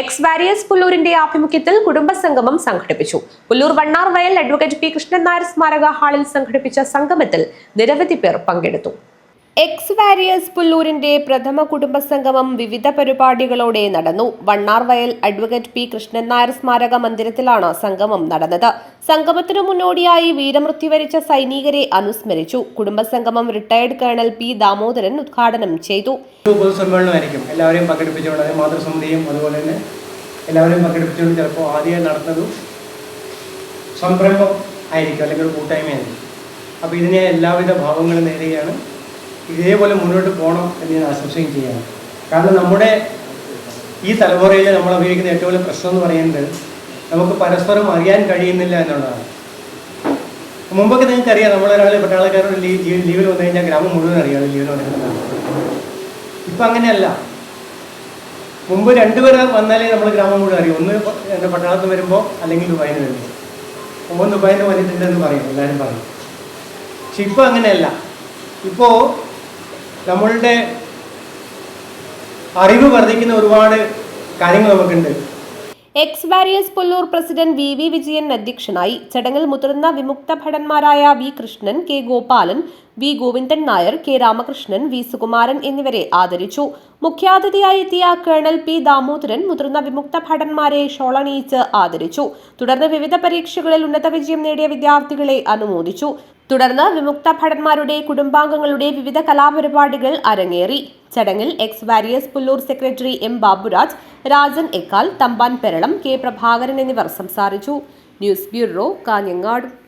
X warriors പുല്ലൂരിന്റെ ആഭിമുഖ്യത്തിൽ കുടുംബസംഗമം സംഘടിപ്പിച്ചു. പുല്ലൂർ വണ്ണാർ വയൽ അഡ്വക്കേറ്റ് പി കൃഷ്ണൻ നായർ സ്മാരക ഹാളിൽ സംഘടിപ്പിച്ച സംഗമത്തിൽ നിരവധി പേർ പങ്കെടുത്തു. എക്സ് വാരിയേഴ്സ് പുല്ലൂരിന്റെ പ്രഥമ കുടുംബ സംഗമം വിവിധ പരിപാടികളോടെ നടന്നു. വണ്ണാർ വയൽ അഡ്വക്കേറ്റ് പി കൃഷ്ണൻ നായർ സ്മാരക മന്ദിരത്തിലാണ് സംഗമം നടന്നത്. സംഗമത്തിനു മുന്നോടിയായി വീരമൃത്യു വരിച്ച സൈനികരെ അനുസ്മരിച്ചു. കുടുംബസംഗമം റിട്ടയർഡ് കേണൽ പി ദാമോദരൻ ഉദ്ഘാടനം ചെയ്തു. പൊതുസമ്മേളനമായിരിക്കും എല്ലാവരെയും പങ്കെടുപ്പിച്ചുകൊണ്ട് അതായത് മാതൃസമിതിയും അതുപോലെ തന്നെ എല്ലാവരെയും പങ്കെടുപ്പിച്ചുകൊണ്ട് ചിലപ്പോൾ ആദ്യം നടത്തുന്നതും സംരംഭം ആയിരിക്കും അല്ലെങ്കിൽ കൂട്ടായ്മയായിരിക്കും. അപ്പോൾ ഇതിനെ എല്ലാവിധ ഭാവങ്ങളും നേരുകയാണ്. ഇതേപോലെ മുന്നോട്ട് പോകണം എന്ന് ഞാൻ ആശംസയും ചെയ്യാം കാരണം നമ്മുടെ ഈ തലമുറയിൽ നമ്മൾ അഭിനയിക്കുന്ന ഏറ്റവും വലിയ പ്രശ്നം എന്ന് പറയുന്നത് നമുക്ക് പരസ്പരം അറിയാൻ കഴിയുന്നില്ല എന്നുള്ളതാണ്. മുമ്പൊക്കെ നിങ്ങൾക്ക് അറിയാം നമ്മളൊരാൾ പട്ടാളക്കാരോട് ലീവ് ലീവിൽ വന്നു കഴിഞ്ഞാൽ ഗ്രാമം മുഴുവൻ അറിയാം ലീവിൽ വന്നു ഇപ്പം അങ്ങനെയല്ല. മുമ്പ് രണ്ടുപേർ വന്നാലേ നമ്മൾ ഗ്രാമം മുഴുവൻ അറിയും. ഒന്ന് എന്റെ പട്ടാളത്ത് വരുമ്പോൾ അല്ലെങ്കിൽ ദുബായിൽ നിന്ന് വരുമ്പോൾ മുമ്പ് ദുബായിൽ വന്നിട്ടുണ്ടെന്ന് പറയും എല്ലാവരും പറയും. പക്ഷെ ഇപ്പോൾ അങ്ങനെയല്ല. ഇപ്പോൾ നമ്മളുടെ അറിവ് വർദ്ധിക്കുന്ന ഒരുപാട് കാര്യങ്ങൾ നമുക്കുണ്ട്. Ex warriors Pullur president V V Vijayan അധ്യക്ഷനായി ചടങ്ങിൽ മുതിർന്ന വിമുക്ത ഭടന്മാരായ V Krishnan K Gopalan V Govindan Nair K Ramakrishnan V Sukumaran എന്നിവരെ ആദരിച്ചു. മുഖ്യാതിഥിയായി എത്തിയ കേണൽ പി ദാമോദരൻ മുതിർന്ന വിമുക്ത ഭടന്മാരെ ഷോളണിയിച്ച് ആദരിച്ചു. തുടർന്ന് വിവിധ പരീക്ഷകളിൽ ഉന്നത വിജയം നേടിയ വിദ്യാർത്ഥികളെ അനുമോദിച്ചു. തുടർന്ന് വിമുക്ത ഭടന്മാരുടെ കുടുംബാംഗങ്ങളുടെ വിവിധ കലാപരിപാടികൾ അരങ്ങേറി. ചടങ്ങിൽ ex warriors Pullur secretary M Baburaj Rajan Ekkal Thampan Peralam K Prabhakaran എന്നിവർ സംസാരിച്ചു. News bureau Kanhangad.